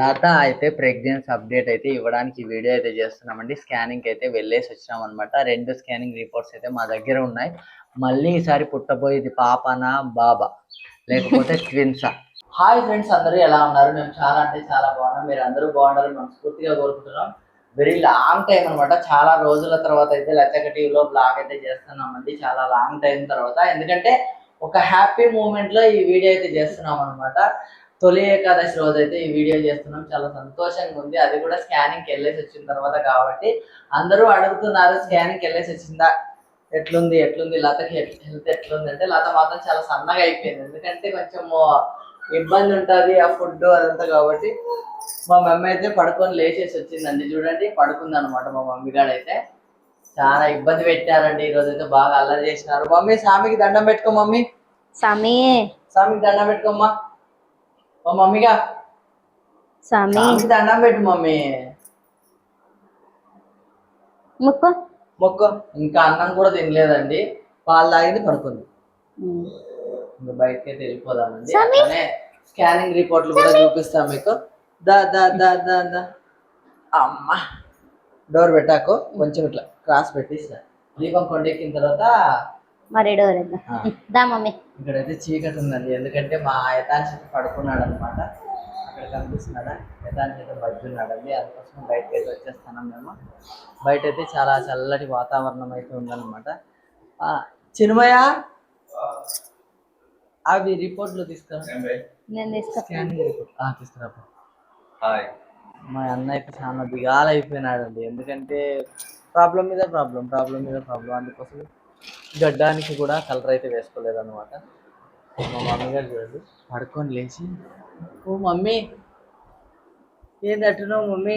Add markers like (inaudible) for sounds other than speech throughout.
లత అయితే pregnancy update అయితే ఇవ్వడానికి ఈ వీడియో అయితే చేస్తున్నామండి. స్కానింగ్ అయితే వెళ్ళేసి వచ్చినాం అనమాట రెండు స్కానింగ్ రిపోర్ట్స్ అయితే మా దగ్గర ఉన్నాయి. మళ్ళీ ఈసారి పుట్టబోయేది పాపనా బాబా? లేకపోతే ట్విన్సా హాయ్ ఫ్రెండ్స్ అందరూ ఎలా ఉన్నారు? మేము చాలా అంటే చాలా బాగున్నాం. మీరు అందరూ బాగుండాలని మనస్ఫూర్తిగా కోరుకుంటున్నాం. వెరీ లాంగ్ టైం అనమాట చాలా రోజుల తర్వాత అయితే లచ్చక టీవీలో బ్లాగ్ అయితే చేస్తున్నామండి. చాలా లాంగ్ టైం తర్వాత. ఎందుకంటే ఒక హ్యాపీ మూమెంట్లో ఈ వీడియో అయితే చేస్తున్నాం అనమాట తొలి ఏకాదశి రోజు అయితే ఈ వీడియో చేస్తున్నాం. చాలా సంతోషంగా ఉంది. అది కూడా స్కానింగ్కి వెళ్ళేసి వచ్చిన తర్వాత కాబట్టి అందరూ అడుగుతున్నారు స్కానింగ్కి వెళ్ళేసి వచ్చిందా? ఎట్లుంది? ఎట్లుంది? లతకి హెల్త్ ఎట్లుంది? అంటే లత మాత్రం చాలా సన్నగా అయిపోయింది. ఎందుకంటే కొంచెం ఇబ్బంది ఉంటుంది ఆ ఫుడ్ అదంతా కాబట్టి. మా మమ్మీ అయితే పడుకొని లేచేసి వచ్చిందండి. చూడండి పడుకుంది అనమాట మా మమ్మీ గారు అయితే చాలా ఇబ్బంది పెట్టారండి. ఈ రోజు అయితే బాగా అల్లరి చేసినారు. మమ్మీ స్వామికి దండం పెట్టుకో మమ్మీ. స్వామి స్వామికి దండం పెట్టుకోమ్మా. మా మమ్మీగా. స్వామి స్వామికి దండం పెట్టు మమ్మీ. ముక్కు. మొక్క. ఇంకా అన్నం కూడా తినలేదండి. పాలు తాగింది పడుకుంది. ఇంకా బయటకి అయితే వెళ్ళిపోదామండి స్వామి. స్కానింగ్ రిపోర్ట్లు కూడా చూపిస్తాం మీకు. దా దా దా దా దా. అమ్మా. డోర్ పెట్టాకు. కొంచెం ఇట్లా క్రాస్ పెట్టిస్తా దీపం కొండెక్కిన తర్వాత మరి దా మమ్మీ. ఇక్కడైతే చీకటి ఉందండి ఎందుకంటే మా యథాంశ పడుకున్నాడు అనమాట అక్కడ కనిపిస్తున్నాడా? యథాంశ అయితే బజ్జున్నాడండి అందుకోసం బయటకి అయితే వచ్చేస్తున్నాం మేము. బయట అయితే చాలా చల్లటి వాతావరణం అయితే ఉందన్నమాట. ఆ, చిన్మయ! అవి రిపోర్ట్లు తీసుకురా. నేను తీసుకురా మా అన్న అయితే చాలా దిగాలు అయిపోయినాడండి ఎందుకంటే ప్రాబ్లం మీద ప్రాబ్లం ప్రాబ్లం మీద ప్రాబ్లం. అందుకోసం గడ్డానికి కూడా కలర్ అయితే వేసుకోలేదు అనమాట మా మమ్మీ గారు చూడండి. పడుకొని లేచి. ఓ మమ్మీ ఏంది అట్టున్నావు మమ్మీ?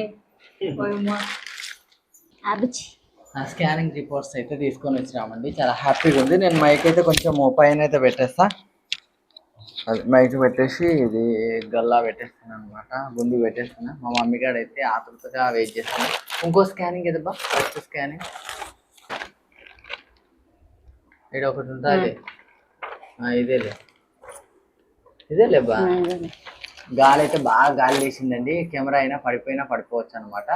ఆ స్కానింగ్ రిపోర్ట్స్ అయితే తీసుకొని వచ్చినామండి. చాలా హ్యాపీగా ఉంది. నేను మైక్ అయితే కొంచెం పైన అయితే పెట్టేస్తా. అది మైక్ పెట్టేసి ఇది గల్లా పెట్టేస్తాను అనమాట గుండు పెట్టేస్తాను మా మమ్మీ గారు అయితే ఆతృతగా వెయిట్ చేస్తాను ఇంకో స్కానింగ్ ఏదబ్బా? ఫస్ట్ స్కానింగ్ ఇక్కడ ఒకటి ఉంటుంది ఇదేలే. ఇదేలే బా. గాలి అయితే బాగా గాలి వేసిందండి కెమెరా అయినా పడిపోయినా పడిపోవచ్చు అనమాట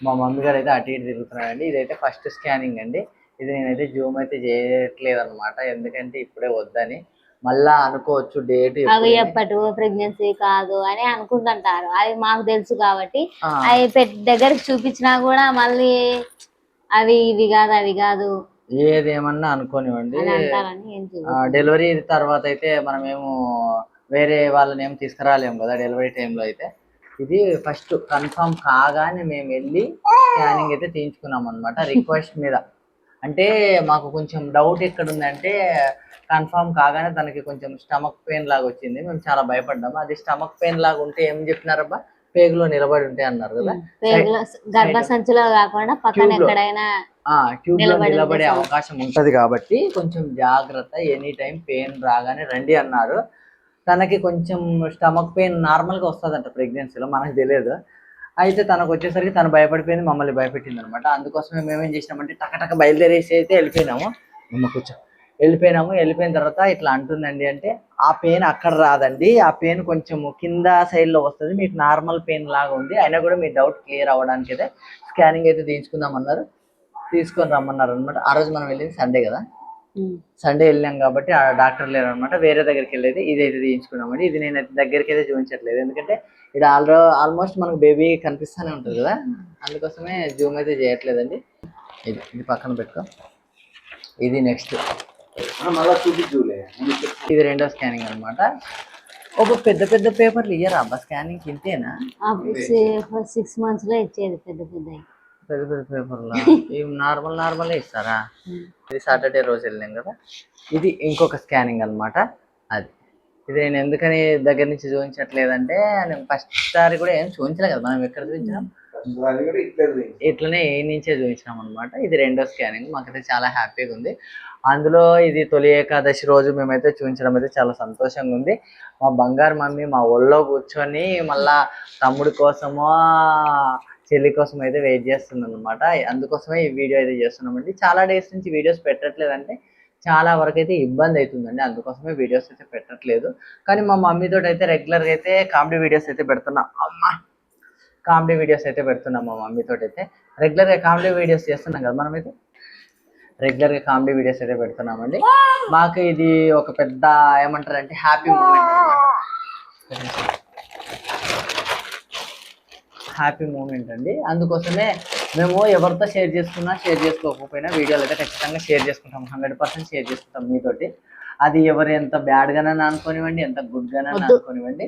మా మమ్మీ గారు అయితే అటు ఇటు తిరుగుతున్నారండి. ఇదైతే ఫస్ట్ స్కానింగ్ అండి. ఇది నేనైతే జూమ్ అయితే చేయట్లేదు అనమాట ఎందుకంటే ఇప్పుడే వద్దని. మళ్ళా అనుకోవచ్చు డేట్ అవి ఎప్పటి ప్రెగ్నెన్సీ కాదు అని అనుకుంటుంటారు. అది మాకు తెలుసు కాబట్టి. అవి దగ్గరికి చూపించినా కూడా మళ్ళీ అవి ఇవి కాదు అవి కాదు. ఏదేమన్నా అనుకోనివ్వండి. డెలివరీ తర్వాత అయితే మనమేమో వేరే వాళ్ళని ఏం తీసుకురాలేము కదా డెలివరీ టైంలో అయితే. ఇది ఫస్ట్ కన్ఫర్మ్ కాగానే మేము వెళ్ళి స్కానింగ్ అయితే తీయించుకున్నాం అనమాట రిక్వెస్ట్ మీద. అంటే మాకు కొంచెం డౌట్ ఎక్కడ ఉందంటే కన్ఫర్మ్ కాగానే తనకి కొంచెం స్టమక్ పెయిన్ లాగా వచ్చింది. మేము చాలా భయపడ్డాము అది స్టమక్ పెయిన్ లాగా ఉంటే ఏం చెప్పినారబ్బా? పేగులో నిలబడి ఉంటాయి అన్నారు కదా. పేగులో గర్భ సంచిలో కాకుండా పక్కన. ఎక్కడైనా ఆ ట్యూబ్లో నిలబడి అవకాశం ఉంటది కాబట్టి కొంచెం జాగ్రత్త ఎనీ టైం పెయిన్ రాగానే రండి అన్నారు. తనకి కొంచెం స్టమక్ పెయిన్ నార్మల్గా వస్తుందంట ప్రెగ్నెన్సీలో మనకు తెలియదు. అయితే తనకు వచ్చేసరికి తను భయపడిపోయింది మమ్మల్ని భయపెట్టింది అనమాట అందుకోసమే మేమేం చేసినామంటే టకటక బయలుదేరేసి అయితే వెళ్ళిపోయినాము. అమ్మ కూర్చో. వెళ్ళిపోయినాము. వెళ్ళిపోయిన తర్వాత ఇట్లా అంటుందండి అంటే ఆ పెయిన్ అక్కడ రాదండి. ఆ పెయిన్ కొంచెం కింద సైడ్లో వస్తుంది. మీకు నార్మల్ పెయిన్ లాగా ఉంది. అయినా కూడా మీ డౌట్ క్లియర్ అవ్వడానికి అయితే స్కానింగ్ అయితే తీసుకుందాం అన్నారు తీసుకొని రమ్మన్నారు అనమాట ఆ రోజు మనం వెళ్ళింది సండే కదా. సండే వెళ్ళాం కాబట్టి ఆ డాక్టర్ లేరు అనమాట వేరే దగ్గరికి వెళ్ళేది. ఇదైతే తీయించుకున్నామండి ఇది నేను దగ్గరికి అయితే చూపించట్లేదు. ఎందుకంటే ఇది ఆల్రో ఆల్మోస్ట్ మనకు బేబీ కనిపిస్తూనే ఉంటుంది కదా? అందుకోసమే జూమ్ అయితే చేయట్లేదండి. ఇది ఇది పక్కన పెట్టుకో. ఇది నెక్స్ట్. మళ్ళా చూపించులే ఇది రెండో స్కానింగ్ అన్నమాట. ఒక పెద్ద పెద్ద పేపర్లు ఇయ్యరా అబ్బా? స్కానింగ్ ఇంతేనా? సిక్స్ మంత్స్లో ఇచ్చేది పెద్ద పెద్ద పెద్ద పెద్ద పేపర్లు? (laughs) ఇవి నార్మల్ నార్మల్ ఇస్తారా? ఇది సాటర్డే రోజు వెళ్ళాం కదా. ఇది ఇంకొక స్కానింగ్ అన్నమాట. అది. ఇది నేను ఎందుకని దగ్గర నుంచి చూపించట్లేదంటే నేను ఫస్ట్ సారి కూడా ఏం చూపించలే కదా మనం ఎక్కడ చూపించాం ఇట్లనే ఏ నుంచే చూపించినాం అనమాట ఇది రెండో స్కానింగ్. మాకైతే చాలా హ్యాపీగా ఉంది. అందులో ఇది తొలి ఏకాదశి రోజు మేమైతే చూపించడం అయితే చాలా సంతోషంగా ఉంది. మా బంగారు మమ్మీ మా ఒళ్ళో కూర్చొని మళ్ళా తమ్ముడి కోసమో చెల్లి కోసం అయితే వెయిట్ చేస్తుంది అనమాట అందుకోసమే ఈ వీడియో అయితే చేస్తున్నామండి. చాలా డేస్ నుంచి వీడియోస్ పెట్టట్లేదంటే చాలా వరకు అయితే ఇబ్బంది అవుతుందండి. అందుకోసమే వీడియోస్ అయితే పెట్టట్లేదు. కానీ మా మమ్మీతో అయితే రెగ్యులర్గా అయితే కామెడీ వీడియోస్ అయితే పెడుతున్నా. అమ్మా! కామెడీ వీడియోస్ అయితే పెడుతున్నాం మా మమ్మీతో అయితే రెగ్యులర్గా కామెడీ వీడియోస్ చేస్తున్నాం కదా మనమైతే రెగ్యులర్గా కామెడీ వీడియోస్ అయితే పెడుతున్నామండి. మాకు ఇది ఒక పెద్ద ఏమంటారు అంటే హ్యాపీ మూమెంట్ హ్యాపీ మూమెంట్ అండి. అందుకోసమే మేము ఎవరితో షేర్ చేసుకున్నా షేర్ చేసుకోకపోయినా వీడియోలు అయితే ఖచ్చితంగా షేర్ చేసుకుంటాం. హండ్రెడ్ పర్సెంట్ షేర్ చేసుకుంటాం మీతోటి. అది ఎవరు ఎంత బ్యాడ్గానైనా అనుకోనివ్వండి ఎంత గుడ్గానైనా. అనుకోనివ్వండి.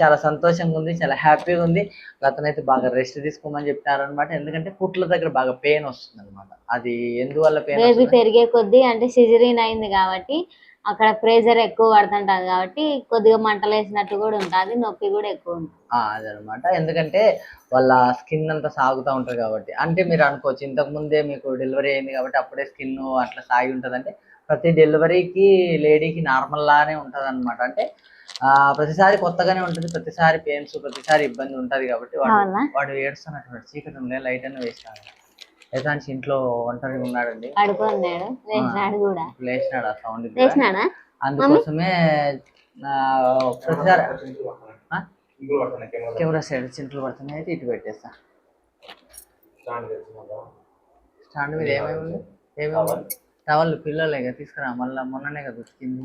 చాలా సంతోషంగా ఉంది చాలా హ్యాపీగా ఉంది అతనైతే బాగా రెస్ట్ తీసుకోమని చెప్పినారు అనమాట ఎందుకంటే కుట్ల దగ్గర బాగా పెయిన్ వస్తుంది అనమాట అది ఎందువల్ల పెయిన్ బేబీ పెరిగే కొద్దీ అంటే సిజరీన్ అయింది కాబట్టి అక్కడ ప్రెజర్ ఎక్కువ పడుతుంటది కాబట్టి కొద్దిగా మంటలు వేసినట్టు కూడా ఉంటుంది నొప్పి కూడా ఎక్కువ ఉంటుంది. అదనమాట. ఎందుకంటే వాళ్ళ స్కిన్ అంతా సాగుతూ ఉంటుంది కాబట్టి. అంటే మీరు అనుకోవచ్చు ఇంతకు ముందే మీకు డెలివరీ అయింది కాబట్టి అప్పుడే స్కిన్ అట్లా సాగి ఉంటుంది అంటే ప్రతి డెలివరీకి లేడీకి నార్మల్ లానే ఉంటుంది అనమాట అంటే ప్రతిసారి కొత్తగానే ఉంటుంది ప్రతిసారి పెయిన్స్ ప్రతిసారి ఇబ్బంది ఉంటుంది కాబట్టి వాడు? వాడు ఏడుస్తున్నట్టు చీకటి ఉంది లైట్ అన్న వేసినాడు. అయితే ఇంట్లో ఒంటరిగా ఉన్నాడండి. లేచినాడు ఆ సౌండ్ అందుకోసమే ప్రతిసారి కెమెరా సైడ్ చింతలు పడుతున్నాయి అయితే ఇటు పెట్టేస్తా. స్టాండ్ మీద ఏమేమి ఉంది ఏమేమి టవల్ పిల్లలే కదా తీసుకురా మళ్ళీ మొన్ననే కదా ఉతికింది.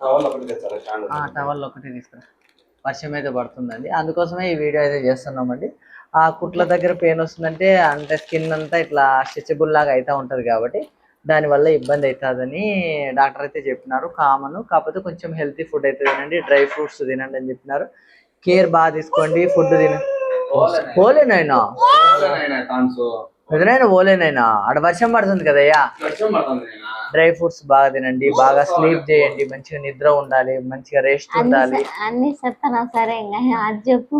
టవల్ ఒకటి తెచ్చారా స్టాండ్ ఆ టవల్ ఒకటి తీసుకురా. వర్షం అయితే పడుతుందండి. అందుకోసమే ఈ వీడియో అయితే చేస్తున్నామండి. ఆ కుట్ల దగ్గర పెయిన్ వస్తుందంటే అంటే స్కిన్ అంతా ఇట్లా స్ట్రెచబుల్ లాగా అయితే ఉంటుంది కాబట్టి దానివల్ల ఇబ్బంది అవుతుందని డాక్టర్ అయితే చెప్పినారు కామన్. కాకపోతే కొంచెం హెల్తీ ఫుడ్ అయితే తినండి డ్రై ఫ్రూట్స్ తినండి అని చెప్పినారు. కేర్ బాగా తీసుకోండి ఫుడ్ తిన పోలేనైనా ఎదురైనా పోలేనైనా ఆడ వర్షం పడుతుంది కదయ్యా? డ్రై ఫ్రూట్స్ బాగా తినండి బాగా స్లీప్ చేయండి మంచిగా నిద్ర ఉండాలి మంచిగా రెస్ట్ ఉండాలి. అన్ని చెప్తానా? సరే ఇంకా అది చెప్పు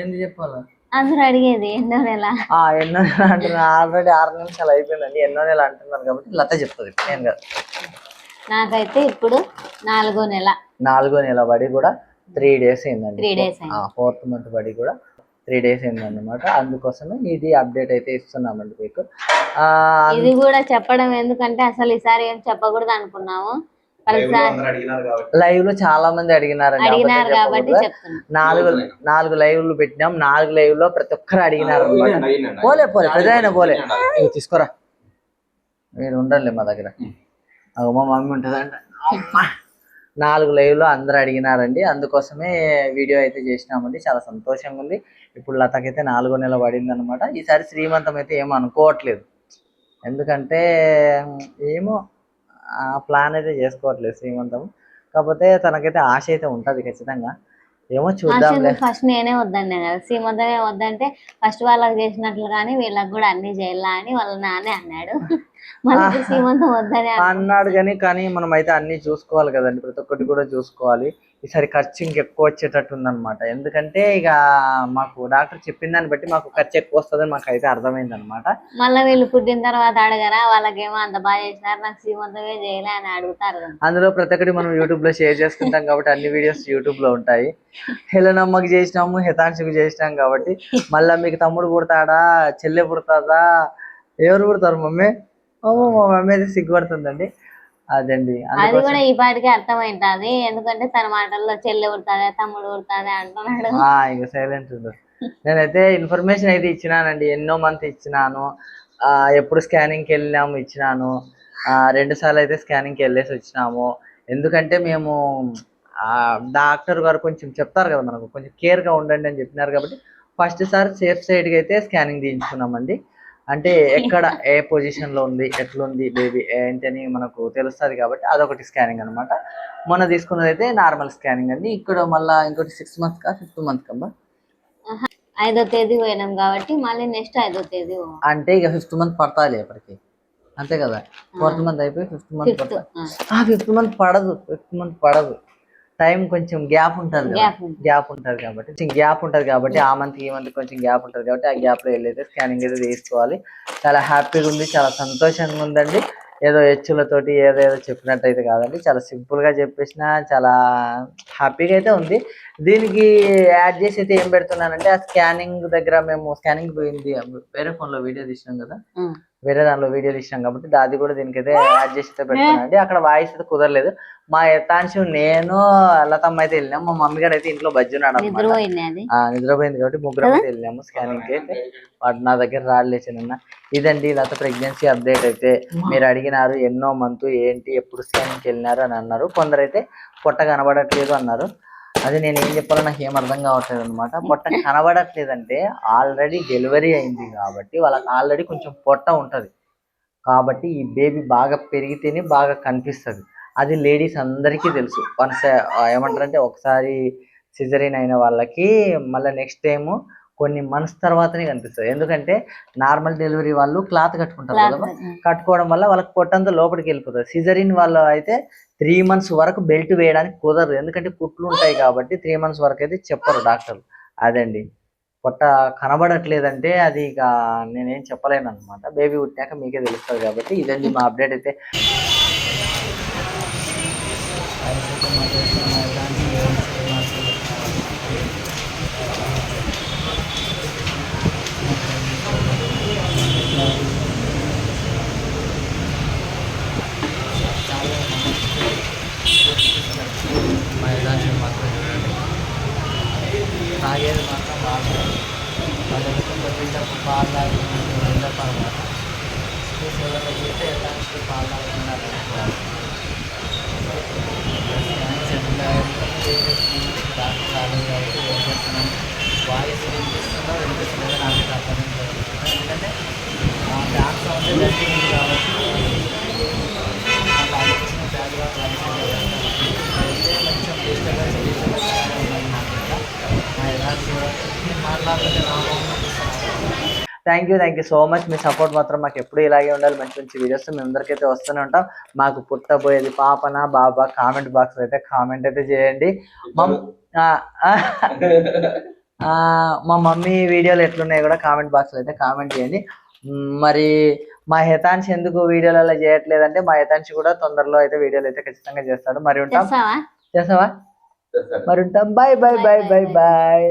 ఏంది చెప్పాలా? అందరూ అడిగేది ఎన్నో నెల. ఆ ఎన్నో నెల అంటున్నారు ఆల్రెడీ ఆరు నిమిషాలు అయిపోయిందండి. ఎన్నో నెల అంటున్నారు కాబట్టి లత చెప్తుంది. నేను కాదు. నాకైతే ఇప్పుడు నాలుగో నెల. నాలుగో నెల బడి కూడా త్రీ డేస్ అయిందండి. త్రీ డేస్ ఫోర్త్ మంత్ బడి కూడా త్రీ డేస్ అయిందన్నమాట అందుకోసమే ఇది అప్డేట్ అయితే ఇస్తున్నామండి మీకు. ఆ, ఇది కూడా చెప్పడం ఎందుకంటే అసలు ఈసారి ఏం చెప్పకూడదు అనుకున్నాము. ప్రతిసారి అందరూ అడిగినారు కాబట్టి. లైవ్లో చాలా మంది అడిగినారండి. నాలుగు నాలుగు లైవ్లు పెట్టినాం. నాలుగు లైవ్లో ప్రతి ఒక్కరు అడిగినారు. పోలే పోలే పెద్దయినా పోలే. తీసుకోరా. మీరు ఉండండి మా దగ్గర. అగో మా మమ్మీ ఉంటుందంట. అమ్మా. నాలుగు లైవ్లో అందరూ అందరు అడిగినారండి. అందుకోసమే వీడియో అయితే చేసినామండి. చాలా సంతోషంగా ఉంది. ఇప్పుడు లతకైతే నాలుగో నెల పడింది అనమాట ఈసారి శ్రీమంతం అయితే ఏమో అనుకోవట్లేదు. ఎందుకంటే ఏమో ప్లాన్ అయితే చేసుకోవట్లేదు శ్రీమంతం. కాకపోతే తనకైతే ఆశ అయితే ఉంటుంది ఖచ్చితంగా. ఏమో చూద్దాంలే. ఫస్ట్ నేనే వద్దన్నా కదా. సీమంతమే వద్దంటే ఫస్ట్ వాళ్ళకి చేసినట్లు కానీ వీళ్ళకి కూడా అన్ని చేయాలా అని వాళ్ళ నాన్నే అన్నాడు. (laughs) మళ్ళీ సీమంతం వద్దని అన్నా. అన్నాడు కానీ కానీ మనం అయితే అన్ని చూసుకోవాలి కదండి. ప్రతి ఒక్కటి కూడా చూసుకోవాలి. ఈసారి ఖర్చు ఇంకెక్కువ వచ్చేటట్టు ఉందన్నమాట ఎందుకంటే ఇక మాకు డాక్టర్ చెప్పిన దాన్ని బట్టి మాకు ఖర్చు ఎక్కువ వస్తుందని మాకు అయితే అర్థమైంది అనమాట మళ్ళీ వీళ్ళు పుట్టిన తర్వాత అడగరా వాళ్ళకేమో అంత బాగా చేసినారు నాకు సీమంతమే చేయలే అని అడుగుతారు. అందులో ప్రతి ఒక్కటి మనం యూట్యూబ్లో షేర్ చేసుకుంటాం కాబట్టి అన్ని వీడియోస్ యూట్యూబ్లో ఉంటాయి. హెలనమ్మకి చేసినాము హితాంశుకి చేసినాం కాబట్టి మళ్ళీ మీకు తమ్ముడు పుడతాడా చెల్లె పుడతాదా ఎవరు పుడతారు మమ్మీ? ఓ మా మమ్మీ అయితే సిగ్గుపడుతుందండి. అదండి. అది కూడా ఈ పాటికి అర్థమైంటది ఎందుకంటే తన మాటల్లో చెల్లె పుడుతుంది తమ్ముడు పుడుతుంది అంటున్నాడు. ఇక సైలెంట్ నేనైతే ఇన్ఫర్మేషన్ అయితే ఇచ్చినానండి. ఎన్నో మంత్ ఇచ్చినాను. ఎప్పుడు స్కానింగ్కి వెళ్ళినాము ఇచ్చినాను. రెండు సార్లు అయితే స్కానింగ్కి వెళ్ళేసి వచ్చినాము. ఎందుకంటే మేము డాక్టర్ గారు కొంచెం చెప్తారు కదా మనకు కొంచెం కేర్గా ఉండండి అని చెప్పినారు కాబట్టి ఫస్ట్ సారి సేఫ్ సైడ్కి అయితే స్కానింగ్ తీయించుకున్నామండి. అంటే ఎక్కడ ఏ పొజిషన్లో ఉంది ఎట్లుంది బేబీ ఏంటని మనకు తెలుస్తుంది కాబట్టి అదొకటి స్కానింగ్ అనమాట మొన్న తీసుకున్నది అయితే నార్మల్ స్కానింగ్ అండి. ఇక్కడ మళ్ళీ ఇంకోటి సిక్స్ మంత్స్ కా ఫిఫ్త్ మంత్ కమ్మా ఐదో తేదీ పోయినాం కాబట్టి మళ్ళీ నెక్స్ట్ ఐదో తేదీ అంటే ఇక ఫిఫ్త్ మంత్ పడతాది ఎప్పటికి. అంతే కదా? ఫోర్త్ మంత్ అయిపోయి ఫిఫ్త్ మంత్ ఫిఫ్త్ మంత్ పడదు ఫిఫ్త్ మంత్ పడదు. టైం కొంచెం గ్యాప్ ఉంటుంది గ్యాప్ ఉంటుంది. కాబట్టి కొంచెం గ్యాప్ ఉంటుంది కాబట్టి ఆ మంత్ ఈ మంత్ కొంచెం గ్యాప్ ఉంటుంది కాబట్టి ఆ గ్యాప్లో వెళ్ళైతే స్కానింగ్ అయితే తీసుకోవాలి. చాలా హ్యాపీగా ఉంది చాలా సంతోషంగా ఉందండి. ఏదో హెచ్చులతోటి ఏదో ఏదో చెప్పినట్టయితే కాదండి. చాలా సింపుల్గా చెప్పేసిన చాలా హ్యాపీగా అయితే ఉంది. దీనికి యాడ్ చేసి అయితే ఏం పెడుతున్నానంటే ఆ స్కానింగ్ దగ్గర మేము స్కానింగ్ పోయింది వేరే ఫోన్లో వీడియో తీసినాం కదా. వేరే దానిలో వీడియో తీసినాం కాబట్టి అది కూడా దీనికైతే యాడ్ చేసి పెడతానండి. అక్కడ వాయిస్ అయితే కుదరలేదు. మా యథాంశం నేను లతమ్మ అయితే వెళ్ళినాం. మా మమ్మీ గారు అయితే ఇంట్లో బజ్జి ఉన్నాడు అన్నమాట. నిద్రపోయింది కాబట్టి ముగ్గురం అయితే వెళ్ళాము స్కానింగ్కి అయితే. వాడు నా దగ్గర రాలేచిన ఇదండి లత ప్రెగ్నెన్సీ అప్డేట్ అయితే. మీరు అడిగినారు ఎన్నో మంత్ ఏంటి ఎప్పుడు స్కానింగ్కి వెళ్ళినారు అని అన్నారు. కొందరు అయితే పొట్ట కనబడట్లేదు అన్నారు. అది నేను ఏం చెప్పాలో నాకు ఏం అర్థం కావట్లేదు అనమాట పొట్ట కనబడట్లేదంటే ఆల్రెడీ డెలివరీ అయింది కాబట్టి వాళ్ళకి ఆల్రెడీ కొంచెం పొట్ట ఉంటుంది. కాబట్టి ఈ బేబీ బాగా పెరిగితేనే బాగా కనిపిస్తుంది. అది లేడీస్ అందరికీ తెలుసు. వన్స్ ఏమంటారంటే ఒకసారి సిజరీన్ అయిన వాళ్ళకి మళ్ళీ నెక్స్ట్ టైం కొన్ని మంత్స్ తర్వాతనే కనిపిస్తుంది ఎందుకంటే నార్మల్ డెలివరీ వాళ్ళు క్లాత్ కట్టుకుంటారు కదా కట్టుకోవడం వల్ల వాళ్ళకి పొట్టంతా లోపలికి వెళ్ళిపోతుంది. సిజరిన్ వాళ్ళు అయితే త్రీ మంత్స్ వరకు బెల్ట్ వేయడానికి కుదరదు. ఎందుకంటే కుట్లు ఉంటాయి కాబట్టి త్రీ మంత్స్ వరకు అయితే చెప్పరు డాక్టర్లు. అదండి. పొట్ట కనబడట్లేదంటే అది ఇక నేనేం చెప్పలేను అనమాట బేబీ పుట్టాక మీకే తెలుస్తుంది కాబట్టి ఇదండి మా అప్డేట్ అయితే మైదానం మాత్రం చూడండి తాగేది మాత్రం బాగా వాళ్ళకి కొంచెం పాలు తాగుతున్నారు రెండో పర్వాత వాళ్ళకి చూస్తే ఎలాంటి పాలు తాగుతున్నారు డాక్టర్ రాలేదు కాబట్టి ఏం చేస్తున్నాను వాయిస్ వినిపిస్తుందో వినిపిస్తుందో నాకు అర్థం కాదు. ఎందుకంటే డాన్స్ సౌండ్ గట్టి ఉంది కాబట్టి నాకు అనిపించిన బ్యాక్గ్రౌండ్ వాయిస్ అయితే కొంచెం disturbance disturbance thank you thank you so much me support మాత్రం మాకు ఎప్పుడు ఇలాగే ఉండాలి. మంచి మంచి వీడియోస్ మేము అందరికైతే వస్తూనే ఉంటాం. మాకు పుట్టబోయేది పాపనా బాబా కామెంట్ బాక్స్ అయితే కామెంట్ అయితే చేయండి. మా మమ్మీ వీడియోలు ఎట్లున్నాయో కూడా కామెంట్ బాక్స్లో అయితే కామెంట్ చేయండి. మరి మా హెతాంశ్ ఎందుకు వీడియోలలో చేయట్లేదంటే మా హెతాంశ్ కూడా తొందరలో అయితే వీడియోలు అయితే ఖచ్చితంగా చేస్తాడు. మరి ఉంటాం? చేస్తావా? చేసావా మరి ఉంటాం. Bye bye bye bye bye